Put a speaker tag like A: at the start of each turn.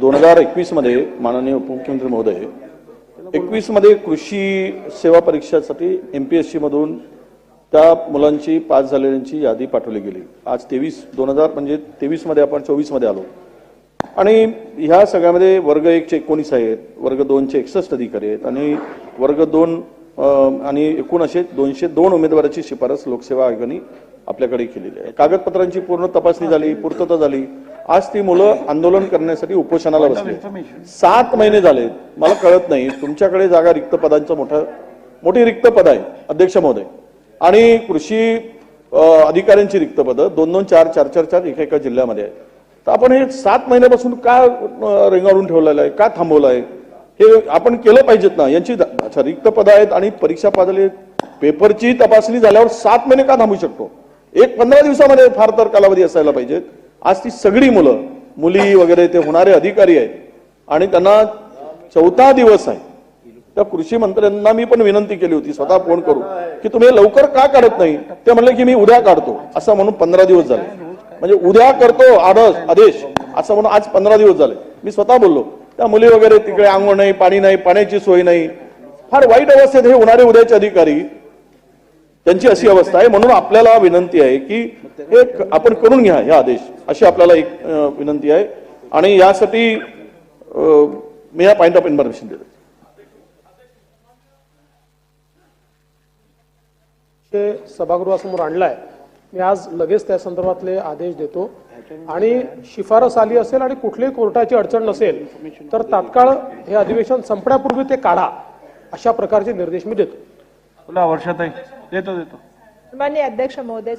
A: दोन हजार एकवीसमध्ये माननीय उपमुख्यमंत्री महोदय एकवीसमध्ये कृषी सेवा परीक्षासाठी एम पी एस सीमधून त्या मुलांची पास झालेल्यांची यादी पाठवली गेली. आज तेवीस दोन हजार म्हणजे तेवीसमध्ये आपण चोवीसमध्ये आलो. आणि ह्या सगळ्यामध्ये वर्ग एकचे एकोणीस आहेत वर्ग दोनचे एकसष्ट अधिकारी आहेत आणि वर्ग दोन आणि एकूण असे दोनशे दोन उमेदवाराची शिफारस लोकसेवा आयोगाने आपल्याकडे केलेली आहे. कागदपत्रांची पूर्ण तपासणी झाली पूर्तता झाली. आज ती मुलं आंदोलन करण्यासाठी उपोषणाला बसली सात महिने झाले मला कळत नाही. तुमच्याकडे जागा रिक्त पदांचं मोठं मोठी रिक्त पद आहे अध्यक्ष महोदय. आणि कृषी अधिकाऱ्यांची रिक्त पदं दोन दोन चार चार चार चार एका एका जिल्ह्यामध्ये आहे तर आपण हे सात महिन्यापासून का रेंगाळून ठेवलेलं आहे? का थांबवलं आहे? हे आपण केलं पाहिजेत ना. यांची अच्छा रिक्त पदं आहेत आणि परीक्षा पादले पेपरची तपासणी झाल्यावर सात महिने का थांबू शकतो? एक पंधरा दिवसामध्ये फार तर कालावधी असायला पाहिजेत. आज ती सगळी मुलं मुली वगैरे ते होणारे अधिकारी आहेत. आणि त्यांना चौथा दिवस आहे. त्या कृषी मंत्र्यांना मी पण विनंती केली होती स्वतः फोन करू की तुम्ही लवकर का काढत नाही? ते म्हणले की मी उद्या काढतो. असं म्हणून पंधरा दिवस झाले. म्हणजे उद्या करतो आदेश आदेश असं म्हणून आज पंधरा दिवस झाले. मी स्वतः बोललो त्या मुली वगैरे तिकडे आंघोळ नाही पाणी नाही पाण्याची सोय नाही. फार वाईट अवस्थेत हे होणारे उद्याचे अधिकारी त्यांची अशी अवस्था आहे. म्हणून आपल्याला विनंती आहे की एक आपण करून घ्या हे आदेश. अशी आपल्याला एक विनंती आहे. आणि यासाठी मी या पॉईंट ऑफ इन्फॉर्मेशन देतो.
B: सभागृहासमोर आणलाय. मी आज लगेच त्या संदर्भातले आदेश देतो. आणि शिफारस आली असेल आणि कुठलीही कोर्टाची अडचण नसेल तर तात्काळ हे अधिवेशन संपण्यापूर्वी ते काढा. अशा प्रकारचे निर्देश मी देतो.
C: बोला वर्षाताई देतो देतो.
D: माननीय अध्यक्ष महोदय